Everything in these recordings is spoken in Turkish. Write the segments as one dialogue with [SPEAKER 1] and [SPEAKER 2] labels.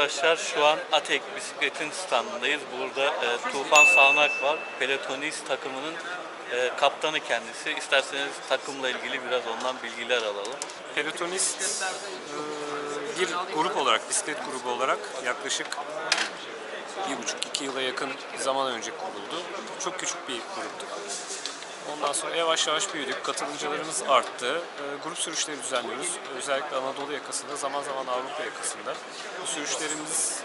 [SPEAKER 1] Arkadaşlar şu an Atek bisikletin standındayız. Burada e, Tufan Sağnak var. Pelotonist takımının e, kaptanı kendisi. İsterseniz takımla ilgili biraz ondan bilgiler alalım.
[SPEAKER 2] Pelotonist e, bir grup olarak, bisiklet grubu olarak yaklaşık bir buçuk iki yıla yakın zaman önce kuruldu. Çok küçük bir gruptu. Ondan sonra yavaş yavaş büyüdük, katılımcılarımız arttı. E, grup sürüşleri düzenliyoruz. Özellikle Anadolu yakasında, zaman zaman Avrupa yakasında. Bu sürüşlerimiz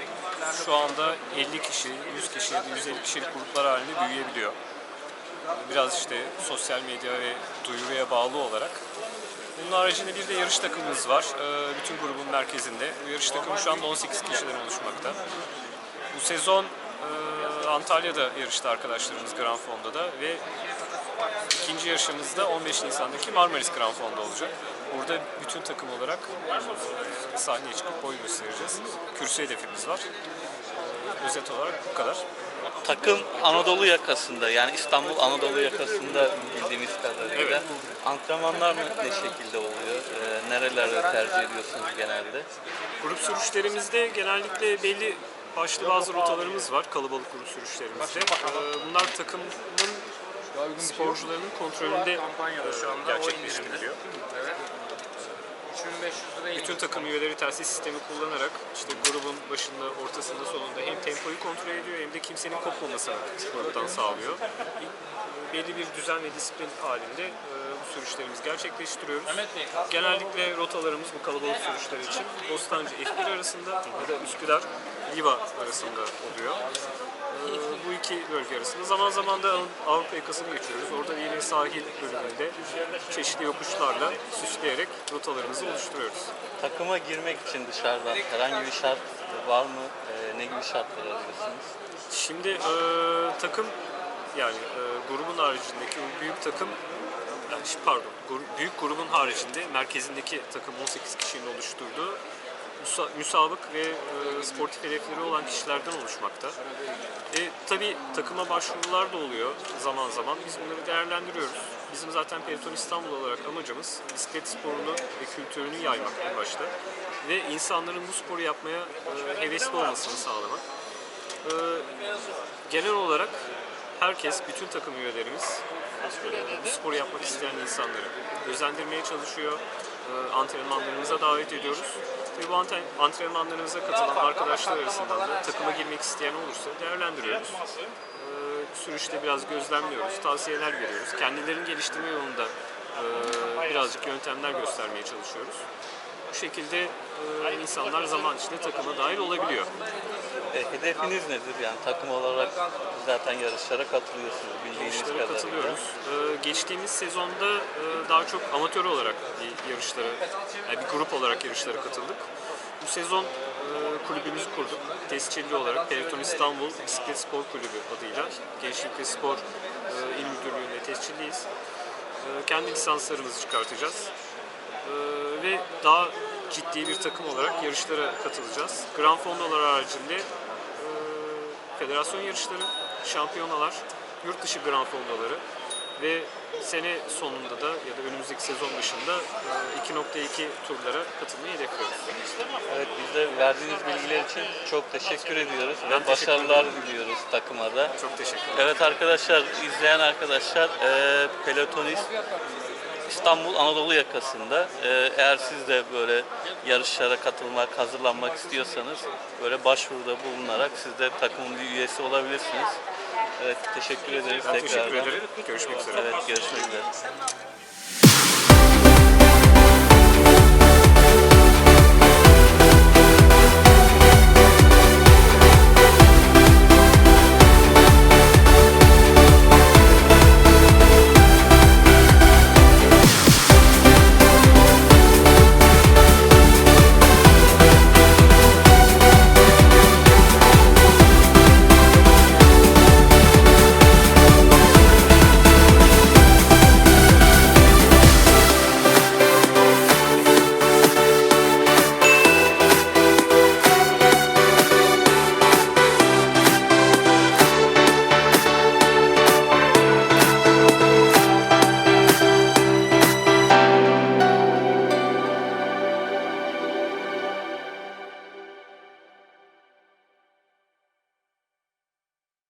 [SPEAKER 2] şu anda 50 kişi, 100 kişi ya da 150 kişilik gruplar halinde büyüyebiliyor. Biraz işte sosyal medya ve duyuruya bağlı olarak bunun haricinde bir de yarış takımımız var. Ee, bütün grubun merkezinde. Bu yarış takımı şu anda 18 kişiden oluşmakta. Bu sezon e, Antalya'da yarıştı arkadaşlarımız Grand Fondo'da ve ikinci yarışımız da 15 Nisan'daki Marmaris Grand Fonda olacak. Burada bütün takım olarak sahneye çıkıp boy göstereceğiz. Kürsü hedefimiz var. Özet olarak bu kadar.
[SPEAKER 1] Takım Anadolu yakasında yani İstanbul Anadolu yakasında bildiğimiz kadarıyla.
[SPEAKER 2] Evet.
[SPEAKER 1] Antrenmanlar ne şekilde oluyor? E, nerelerde tercih ediyorsunuz genelde?
[SPEAKER 2] Grup sürüşlerimizde genellikle belli başlı bazı rotalarımız var kalabalık grup sürüşlerimizde. Ee, Bunlar takımın sporcularının kontrolünde e, gerçekleştiriliyor.
[SPEAKER 3] 3500 liraya
[SPEAKER 2] Bütün takım üyeleri telsiz sistemi kullanarak işte grubun başında, ortasında, sonunda hem tempoyu kontrol ediyor hem de kimsenin kopmamasını gruptan sağlıyor. Belli bir düzen ve disiplin halinde e, bu sürüşlerimizi gerçekleştiriyoruz. Genellikle rotalarımız bu kalabalık sürüşler için Bostancı F1 arasında ya da Üsküdar Liva arasında oluyor. Bu iki bölge arasında. Zaman zaman da Avrupa yakasını geçiyoruz. Orada yine sahil bölümünde çeşitli yokuşlarla süsleyerek rotalarımızı oluşturuyoruz.
[SPEAKER 1] Takıma girmek için dışarıdan herhangi bir şart var mı? E, ne gibi şartlar arıyorsunuz?
[SPEAKER 2] Şimdi e, takım yani e, grubun haricindeki o büyük takım pardon büyük grubun haricinde merkezindeki takım 18 kişinin oluşturduğu müsa- müsabık ve e, sportif hedefleri olan kişilerden oluşmakta. E, tabii takıma başvurular da oluyor zaman zaman. Biz bunları değerlendiriyoruz. Bizim zaten Periton İstanbul olarak amacımız bisiklet sporunu ve kültürünü yaymak en başta. Ve insanların bu sporu yapmaya e, hevesli olmasını sağlamak. Ee, genel olarak herkes, bütün takım üyelerimiz e, bu sporu yapmak isteyen insanları özendirmeye çalışıyor. Ee, antrenmanlarımıza davet ediyoruz. Ve bu antrenmanlarımıza katılan arkadaşlar arasından da takıma girmek isteyen olursa değerlendiriyoruz. Ee, sürüşte biraz gözlemliyoruz, tavsiyeler veriyoruz. Kendilerini geliştirme yolunda e, birazcık yöntemler göstermeye çalışıyoruz. Bu şekilde e, insanlar zaman içinde takıma dahil olabiliyor.
[SPEAKER 1] E, hedefiniz nedir? Yani takım olarak zaten yarışlara katılıyorsunuz bildiğiniz
[SPEAKER 2] yarışlara
[SPEAKER 1] kadarıyla.
[SPEAKER 2] katılıyoruz. Ee, geçtiğimiz sezonda e, daha çok amatör olarak bir yarışlara, yani bir grup olarak yarışlara katıldık. Bu sezon e, kulübümüzü kurduk. Tescilli olarak Peloton İstanbul Bisiklet Spor Kulübü adıyla Gençlik ve Spor e, İl Müdürlüğü'nde tescilliyiz. E, kendi lisanslarımızı çıkartacağız. E, ve daha ciddi bir takım olarak yarışlara katılacağız. Grand Fondolar haricinde e, federasyon yarışları, şampiyonalar, yurt dışı grand fondaları ve sene sonunda da ya da önümüzdeki sezon dışında e, 2.2 turlara katılmayı hedefliyoruz.
[SPEAKER 1] Evet biz de verdiğiniz bilgiler için çok teşekkür ediyoruz
[SPEAKER 2] Ben
[SPEAKER 1] ve
[SPEAKER 2] teşekkür
[SPEAKER 1] başarılar diliyoruz takıma da.
[SPEAKER 2] Çok teşekkür ederim.
[SPEAKER 1] Evet arkadaşlar, izleyen arkadaşlar e, Pelotonist İstanbul Anadolu yakasında. E, eğer siz de böyle yarışlara katılmak, hazırlanmak istiyorsanız böyle başvuruda bulunarak siz de takımın bir üyesi olabilirsiniz. Evet teşekkür ederiz
[SPEAKER 2] Ben
[SPEAKER 1] tekrardan.
[SPEAKER 2] teşekkür ederim. Görüşmek üzere.
[SPEAKER 1] Evet görüşmek üzere.